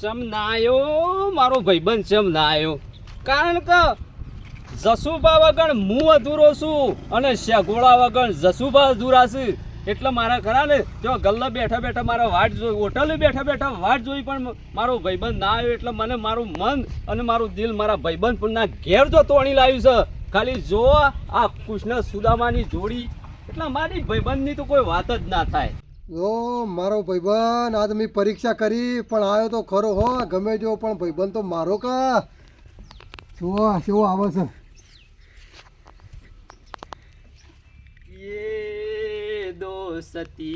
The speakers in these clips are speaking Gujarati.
ચમ ના આવ્યો મારો ભાઈબંધ ચમ ના આવ્યો કારણ કે જસુભા વગર હું અધૂરો છું અને શેગોળા વગર જસુભા અધૂરા છે. એટલે મારા ખરા ને જો ગલ્લા બેઠા બેઠા મારા વાટ જોઈ, હોટલે બેઠા બેઠા વાટ જોઈ પણ મારો ભાઈબંધ ના આવ્યો એટલે મને મારું મન અને મારું દિલ મારા ભાઈબંધ પણ ના ઘેર જો તોણી લાવ્યું છે. ખાલી જો આ કૃષ્ણ સુદામાની જોડી. એટલે મારી ભાઈબંધની તો કોઈ વાત જ ના થાય. જો મારો ભાઈબંધ આજ મેં પરીક્ષા કરી પણ આવ્યો તો ખરો હો ગમે જો પણ ભાઈબંધ તો મારો કા જો કેવો આવે છે ये दोस्ती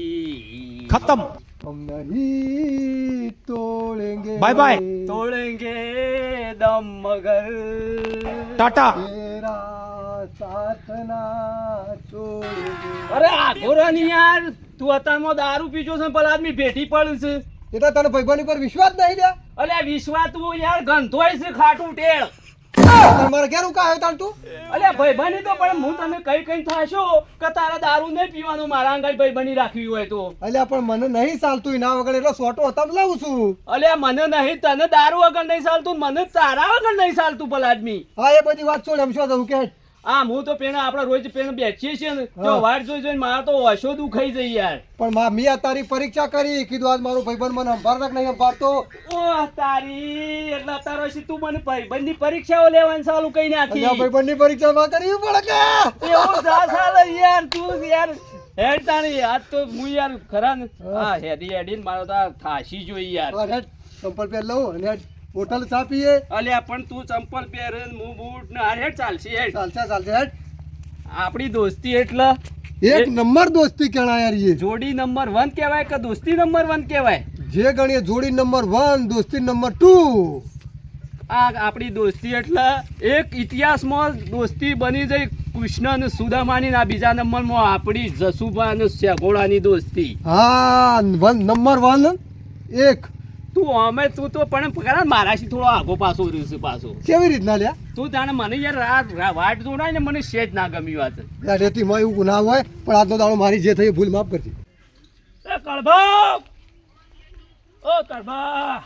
खत्म हम नहीं तोड़ेंगे Bye bye. तोड़ेंगे दम मगर टाटा तेरा साथ ना छोड़ेंगे અરે આ ઘોરાની યાર તું અત્યારમાં દારૂ પીજો છે પેલા આદમી ભેટી પડ્યું છે. એટલે તને ભાઈબંધ ઉપર વિશ્વાસ નહીં લે અલે વિશ્વાસ તું યાર ગંધોય છે ખાટું ટેળ. તમારે ક્યાં કા આવ્યો તાણ તું? અલે ભાઈબંધી તો પણ હું તને કઈ કઈ થાશો કે તારા દારૂ નહીં પીવાનું મારા અંગાઈ ભાઈબંધી રાખવી હોય તો. અલ્યા પણ મને નહીં ચાલતું એના વગર એટલો સોટો હતા લાવું છું. અલે મને નહીં તને દારૂ વગર નહીં ચાલતું મને તારા વગર નહીં ચાલતું પેલા આદમી હા એ બધી વાત છોડ એમ શું હતું? કે આ હું તો પેણા આપણે રોજ પેલા બેસીએ છીએ ને જો. વાટ જોઈ જોઈને મારા તો ઓછો દુખાઈ જઈ યાર. પણ માં મેં આ તારી પરીક્ષા કરી કીધું આજ મારો ભાઈબંધ મને સંભાળતા કે નહીં સંભાળતો. ઓ તારી એટલે તારો છે તું મને ભાઈબંધની પરીક્ષાઓ લેવાની ચાલુ કઈ નાખી. અલ્યા પરીક્ષા પરીક્ષામાં કરી પડે કે? એવું જા સાલે યાર તું યાર. હેડ તારી આજ તો હું યાર ખરા ને હા. હેડી હેડી ને મારો તો થાશી જોઈ યાર. ચંપલ પહેર લઉં હેડ, હોટલ ચા પીએ? અલ્યા પણ તું ચંપલ પહેરે હું બૂટ ને હાર ચાલશે હેડ. ચાલશે ચાલશે હેડ. આપણી દોસ્તી એટલે એક નંબર દોસ્તી કેણા યાર એ જોડી નંબર વન કહેવાય કે દોસ્તી નંબર વન કહેવાય? જે ગણીએ જોડી નંબર વન દોસ્તી નંબર ટુ. આ આપણી દોસ્તી એટલે એક ઇતિહાસમાં દોસ્તી બની જઈ કૃષ્ણ અને સુદામાની ના બીજા નંબરમાં આપણી જસુભા અને શેગોળાની દોસ્તી. હા વન નંબર વન એક. તું અમે તું તો પણ ને મારાથી થોડો આગો પાછો રહ્યું છે પાછો. કેવી રીતના લ્યા? તું જાણે મને યાર આ રા- વાટ જોડાય ને મને સેજ ના ગમી વાત. યાર રેતીમાં એવું ના હોય પણ આજનો દાડો મારી જે થઈ ભૂલ માફ કરજે. એ કળભા! ઓ કળભા!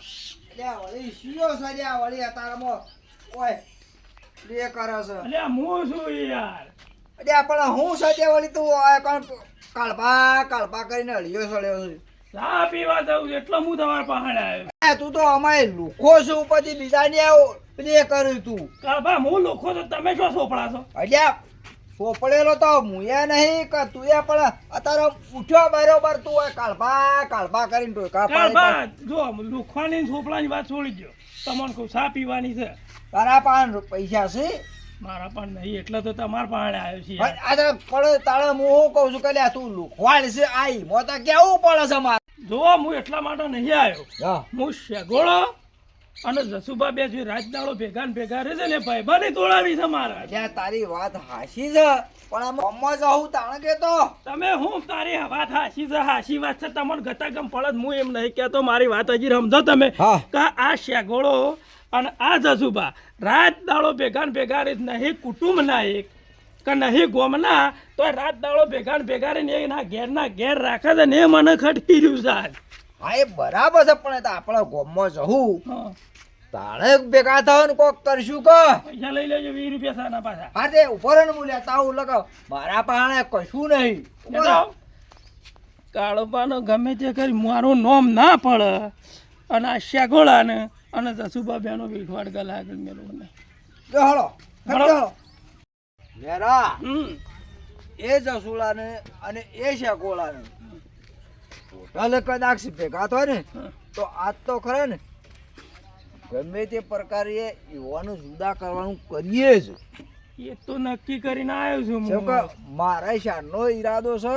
અલ્યા હું છું યાર. હું સજે વળી તું આ કોણ કાળબા કાળબા કરીને હળિયો સળ્યો છે. ચા પીવા જવું છે એટલે હું તમારા પાસે આવ્યો. તું તો અમારે લુખો છું પછી બીજાને આવો એ કર્યું તું. કાબા હું લોકો તો તમે શું સોપડા છો? અલ્યા સોપડેલો તો મુએ નહીં કે તું એ પણ અત્યારે ઉઠ્યો બરોબર તું એ કાળભા કાળભા કરીને ટોકા કાળભા જો લુખવાની સોપડાની વાત છોડી દો તમને કહું ચા પીવાની છે? તારા પાન પૈસા છે? મારા પણ નહીં એટલે તો તમારા પાસે આવ્યો છે આ પડે તાળે હું કહું છું કે તું લુખવાડ છે આઈ મો તો કેવું પડે છે મારે જો હું એટલા માટે નહીં આવ્યો. હું. શેગોળો અને જસુભા બે જે રાજદાળો ભેગા ને ભેગા રહે છે ને ભાઈ બની તોડાવી છે મારા. જ્યાં તારી વાત હાસી છે. પણ આમ અમ્મા જાઉં તાણ કે તો તમે હું તારી વાત હાસી છે? હાસી વાત છે તમને ગતાગમ પડત હું એમ નહીં કહેતો મારી વાત હજી સમજો તમે. કે આ શેગોળો અને આ જસુબા રાત દાડો ભેગા ને ભેગા રહે નહીં કુટુંબ ના એક. કે નહીં ગોમના તો રાત દાડો ભેગા ને ભેગા રહીને એના ઘેર ના ઘેર રાખે છે ને મને ખટકી રહ્યું સાહેબ હા એ બરાબર છે પણ આપણા ગોમમાં જવું. તાણે ભેગા થાવ ને કોક કરશું કો? પૈસા લઈ લેજો વીસ રૂપિયા સાના પાછા. હા તે ઉપર ને હું લેતા આવું લગાવ. મારા પાણે કશું નહીં. જણાવો. કાળોબાનો ગમે તે કરી મારું નોમ ના પડે. અને આ શેગોળાને અને જસુબા બેનો વિખવાડ ગલા આગળ મેળવું જો હળો હળો. હમ. એ જસુલાને અને એ શેકોલાને ટોટલ કદાચ ભેગા થાય ને તો આજ તો ખરા ને. ગમે તે પ્રકારે યુવાનો જુદા કરવાનું કરીએ જ. એ તો નક્કી કરીને આવ્યો છું જેમ કે મારા શાનનો ઈરાદો છે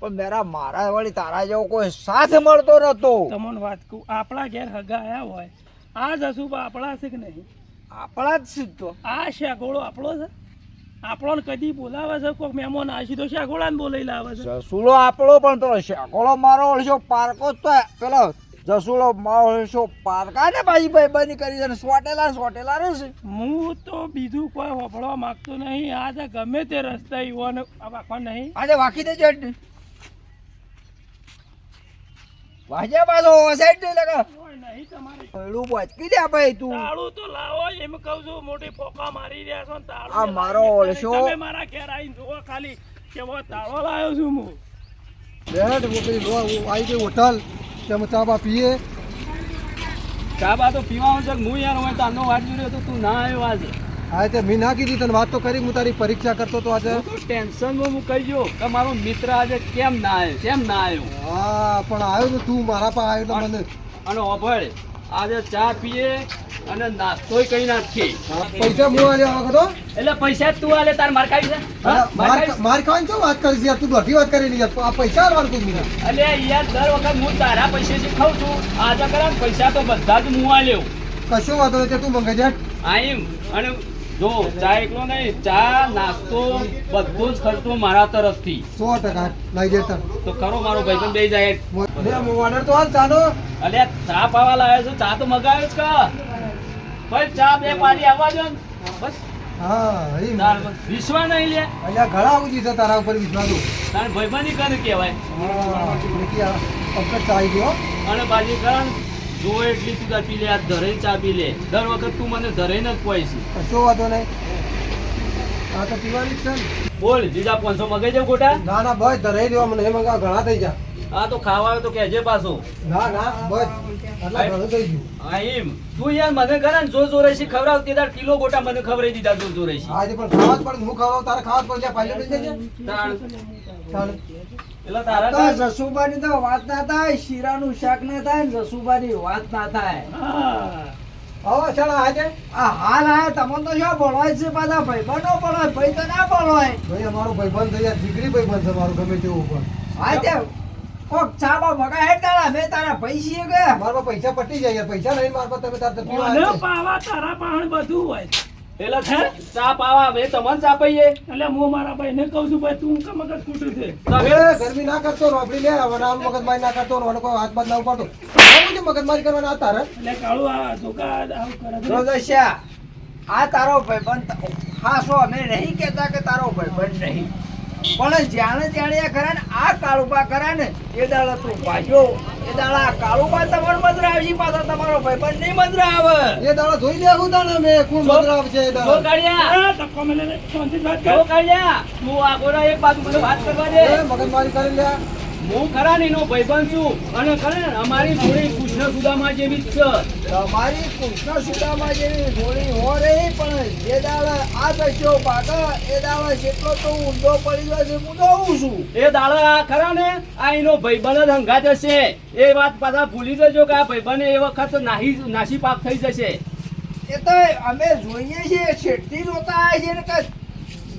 પણ મેરા મારા વળી તારા જેવો કોઈ સાથ મળતો નતો. તમને વાત કહું આપણા ઘેર હગા આયા હોય. આ જસુબા આપણા છે કે નહીં? આપણા જ સીધો આ શેગોળો આપણો છે? આપણોને કદી બોલાવે છે? કોઈક મહેમાન આશી તો શેકોળા બોલાઈ લાવે છે? જસુલો આપણો પણ તો શેકોળો મારો ઓળશો પારકો જ તો પેલો જસુલો મારો ઓળશો પારકા ને ભાઈ ભાઈ બની કરી છે સોટેલા સોટેલા રહે છે. હું તો બીજું કોઈ હોભળવા માંગતો નહીં. આજે ગમે તે રસ્તા યુવાનો આખો નહીં. આજે વાકી દેજો વાજ્યા પાછો સાઈડ નહીં લગા નહીં દે ભાઈ તું. તાળું તો લાવો એમ કહું છું મોટી પોકા મારી રહ્યા છો તાળું આ મારો ઓળશો. તમે મારા ઘેર આવીને જુઓ ખાલી કેવો તાળો લાવ્યો છું હું. હું પેલી લો આવી ગઈ હોટલ તેમાં ચા બા પીએ. ચા બા તો પીવાનું છે હું યાર હોય તારનો વાટ જોડ્યો તો તું ના આવ્યો આજે. હા તે મેં ના કીધી તને વાત તો કરી હું તારી પરીક્ષા કરતો તો આજે. ટેન્શનમાં હું કહી ગયો કે મારો મિત્ર આજે કેમ ના આવ્યો કેમ ના આવ્યો હા પણ આવ્યો તો તું મારા પાસે આવ્યો એટલે મને. અને ઓભળ આજે ચા પીએ અને નાસ્તોય કઈ નાખીએ. પૈસા હું આલ્યા વખત હો. એટલે પૈસા જ તું આલે તાર માર ખાઈ છે? માર માર ખાઈ છે? ખાવાની શું વાત કરી યાર? તું દોઢી વાત કરેલી યાર આ પૈસા આલવાનું તું મને. યાર દર વખત હું તારા પૈસેથી ખાઉં છું આજે કરા પૈસા તો બધા જ હું આલ્યો. કશો વાંધો નથી તું મંગાઈ જા. આઈમ અને જો ચા એકલો નહીં ચા નાસ્તો બધો જ ખર્ચો મારા તરફથી. સો ટકા. લઈ જતા તો કરો મારો ભાઈબંધ બે જાય. ઓર્ડર તો હાલ ચાલો. અલે ચા પાવા લાવ્યો છું ચા તો મગાવ્યો જ કા? ભાઈ ચા બે પાડી આવવા દો બસ. હા વિશ્વા નહીં લે. અહીંયા ઘણા ઉજી છે તારા ઉપર વિશ્વાસ તાર ભાઈબંધી કને કહેવાય? હા નીકી આ પકડ ચા આવી ગયો અને બાજી કરણ જો એટલી તું તાર પી લે આ ધરે ચા પી લે. દર વખત તું મને ધરે જ છે કશો વાંધો નહીં. આ તો પીવાની જ છે બોલ જીજા પાંચસો મગાઈ જાવ ગોટા. ના ના ભાઈ ધરાઈ દેવા મને. એ મંગા ઘણા થઈ જા આ તો ખાવા આવે તો કેજે પાછો. ના ના બસ. આટલા ઘણું થઈ ગયું. હા એમ. તું યાર મને કરે ને જો જોરેશી ખવડાવ તે કિલો ગોટા મને ખવડાવી દીધા જો છે આજે પણ ખાવા જ પડે હું ખવડાવ તારે ખાવા જ પડે. પહેલે થઈ જશે તાણ. ચાલ એટલે તારા તો તો વાત ના થાય શીરાનું શાક ના થાય ને વાત ના થાય. હા. હવે ચાલો આજે આ હાલ આયા તમને તો શું ભણવાય છે પાછા. ભાઈ બનો બોલવાય ભાઈ તો ના ભણવાય. ભાઈ અમારો ભાઈબંધ છે યાર. દીકરી ભાઈબંધ છે મારો ગમે તેવું પણ. હા. તે કોક ચાબા મગા હેડ તારા મેં તારા ભાઈ કે? મારા પૈસા પટી જાય પૈસા નહીં મારા પાસે તમે તાર તો પીવા તારા પાણ બધું હોય. એટલે છે ચા પાવા મેં તમને ચા પીએ. એટલે હું મારા ભાઈને કહું છું ભાઈ તું કે મગજ ખોટું છે. એ ગરમી ના કરતો રોબડી લે હવે મગજમારી ના કરતો કોઈ હાથ બાદ ના ઉપાડતો. આવું છે મગજમારી કરવાના આ તારે? એટલે કાળું આ ધોકા આવું કરે છે. આ તારો ભાઈબંધ હાસો અમે નહીં કહેતા કે તારો ભાઈબંધ નહીં? પણ જ્યાં જાણે કરે ને આ કાળુબા કરે ને એ દાડા તું ભાગ્યો. એ દાડા આ કાળુબા તમારો મજરા આવશે પાછા તમારો ભાઈબંધ નહીં મજરા આવે એ દાડા જોઈ લેવું હું તાણે મેં કોણ મદરા આવશે એ દાડા? કાળિયા. આ ધક્કો મેલે ને વાત કર. કાળિયા તું આગોરા એક બાજુ મને વાત કરવા દે. મગજ મગજમારી કરી લે. હું ખરા ને એનો ભાઈબંધ છું અને ખરે ને અમારી જોડી કૃષ્ણ સુદામા જેવી જ છે. તમારી કૃષ્ણ સુદામા જેવી હોળી હો રહી પણ જે દાડા આ દસ્યો બાગા એ દાડા જેટલો તો ઊંધો પડી ગયો છે હું જોઉં છું. એ દાડા ખરા ને આ એનો ભાઈબંધ જ હંગાત હશે. એ વાત પાછા ભૂલી જજો કે આ ભાઈબંધ એ વખત નાહી નાસી પાક થઈ જશે. એ તો અમે જોઈએ છીએ છેટથી જોતા આવે છે ને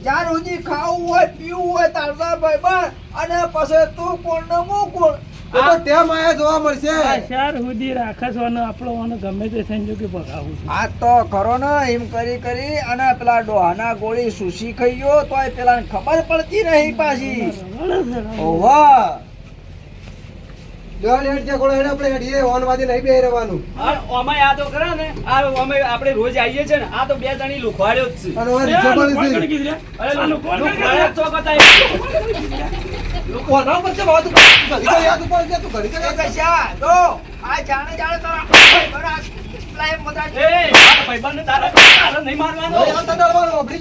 જ્યાં સુધી ખાવું હોય પીવું હોય તારતા ભાઈ અને પછી તું કોણ ને હું કોણ તો ટેમ આયા જોવા મળશે આ સુધી રાખે આપણો આને ગમે તે સંજોગે ભગાવું આ તો ખરો ને એમ કરી કરી અને પેલા ડોહાના ગોળી સુસી ખાઈ ગયો તોય પેલા ખબર પડતી નહીં પાછી ઓવા ગોળો હેડ આપણે હેડીએ ઓન નહીં બે રહેવાનું. આ તો ખરા ને આ અમે આપણે રોજ આવીએ છે ને આ તો બે જણી લુખવાડ્યો જ છે. અને કીધું? અરે લુખવાડ્યો જ વાત યાદ ઉપર તું ઘડી કશા જો આ જાણે જાણે તારા એ તારા તારા નહીં મારવાનો. ભાઈ તને અડવાનું વાપરી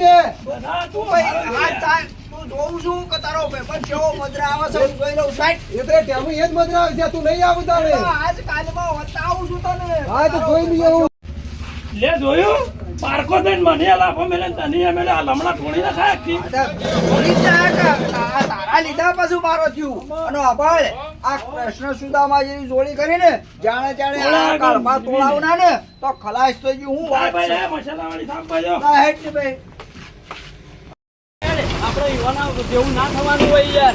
તું ભાઈ આ રે. જોઉં છું કે તારો ભાઈબંધ કેવો મદરા આવે છે હું જોઈ લઉં સાઈડ એ તો એ જ મજા આવે છે તું નહીં આવું તારે. આજ કાલમાં વતાવું છું તને. હા તો જોઈ લઈએ હું લે જોયું? પારકો થઈને મને લાફો મેલે તને એ આ લમણા ઠોડીને ખાય આખી. બોલી જ જાય કે આ તારા લીધા પાછું મારો થયું. અને આ કૃષ્ણ સુદામા જેવી જોડી કરીને જાણે જાણે આ કાળમાં ને તો ખલાસ થઈ ગયું. હું વાત ભાઈ ભાઈ. આપણે યુવાના જેવું ના થવાનું હોય યાર.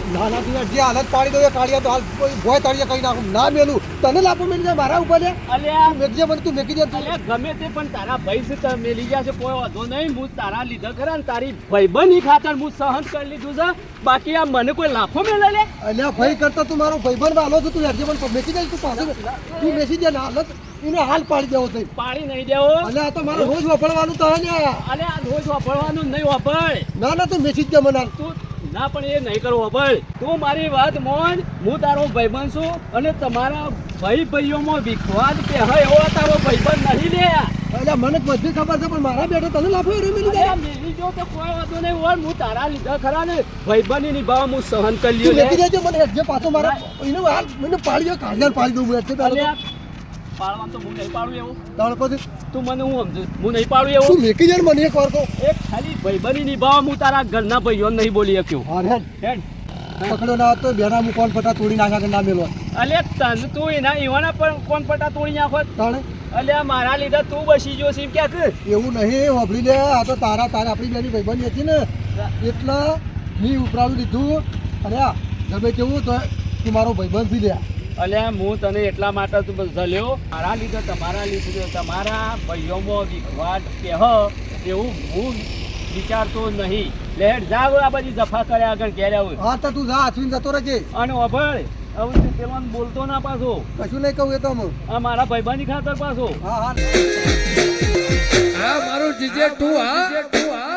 જે હાલત પાડી દો કાઢ્યા તો હાલ કોઈ ભોય તાળીએ કહી નાખું. ના મેલું. તને લાપો મેલી જાય મારા ઉપર અલ્યા મેકજે મને તું મેકી દે અલ્યા ગમે તે પણ તારા ભાઈ છે તમે મેલી ગયા છે કોઈ વાંધો નહીં. હું તારા લીધા ખરા ને તારી ભાઈબંધી ખાતર હું સહન કરી લીધું છે. બાકી આ મને કોઈ લાફો મેલે લે? અલ્યા ભાઈ કરતા તું મારો ભાઈબંધ વાલો છે તું હેરજે મને મેકી દે તું પાછું તું મેસી દે ના હાલત. એને હાલ પાડી દેવો થઈ પાણી નહીં દેવો. અને આ તો મારે રોજ વાપરવાનું તો ને. અલે આ રોજ વાપરવાનું નહીં વાપર. ના ના તું મેસેજ દે મને. તું ના પણ એ નહીં કરવો ભાઈ તું મારી વાત મોન હું તારો ભાઈબંધ છું અને તમારા ભાઈ ભાઈઓમાં વિખવાદ કે હા એવો તારો ભાઈબંધ નહીં લે. એટલે મને બધી ખબર છે પણ મારા બેટો તને લાફો રે મેલી અરે મેલી જો તો કોઈ વાંધો નહીં હોય. હું તારા લીધા ખરા ને ભાઈબંધની નિભાવ હું સહન કરી લ્યો લેતી જજે મને જે પાછો મારા એને હાલ મને પાડ્યો દો પાડી દઉં હું હેઠજે અલે પાડવામાં તો હું નહીં પાડું એવું. તાણ પછી? તું મને હું સમજુ? હું નહીં પાડું એવું? તું મેકી જાય મને એક વાર તો. એક ખાલી ભાઈબંધની નિભાવ હું તારા ઘરના ભાઈઓ નહીં બોલી શક્યો. હા હેડ. હેડ. પકડ્યો ના તો બેડા મુકવાન ફટા તોડી નાખા કે ના અલે તન તું એના ઈવાના પણ કોણ પટા તોડી નાખો? તાણે? અલે મારા લીધે તું બસી ગયો છે એમ ક્યાંક? એવું નહીં વાપરી લે. આ તો તારા તારા આપણી બેની ભાઈબંધી હતી ને. એટલે મેં ઉપરાળું લીધું. અને આ ગમે કેવું તો તું મારો ભાઈબંધથી લે અલે હું તને એટલા માટે તું બસ ઝલ્યો મારા લીધે તમારા લીધે તમારા ભાઈઓમાં વિખવાટ કે હ એવું હું વિચારતો નહીં. લેટ જા આ બધી જફા કર્યા આગળ ઘેર્યા હોય હા તો તું જા હાથવીને જતો રહેજે. અને અભળ હવે પેલો બોલતો ના પાછો. કશું નહીં કહું એ તો હું. આ મારા ભાઈબાની ખાતર પાછો. હા હા. હા મારું જીજે તું હા.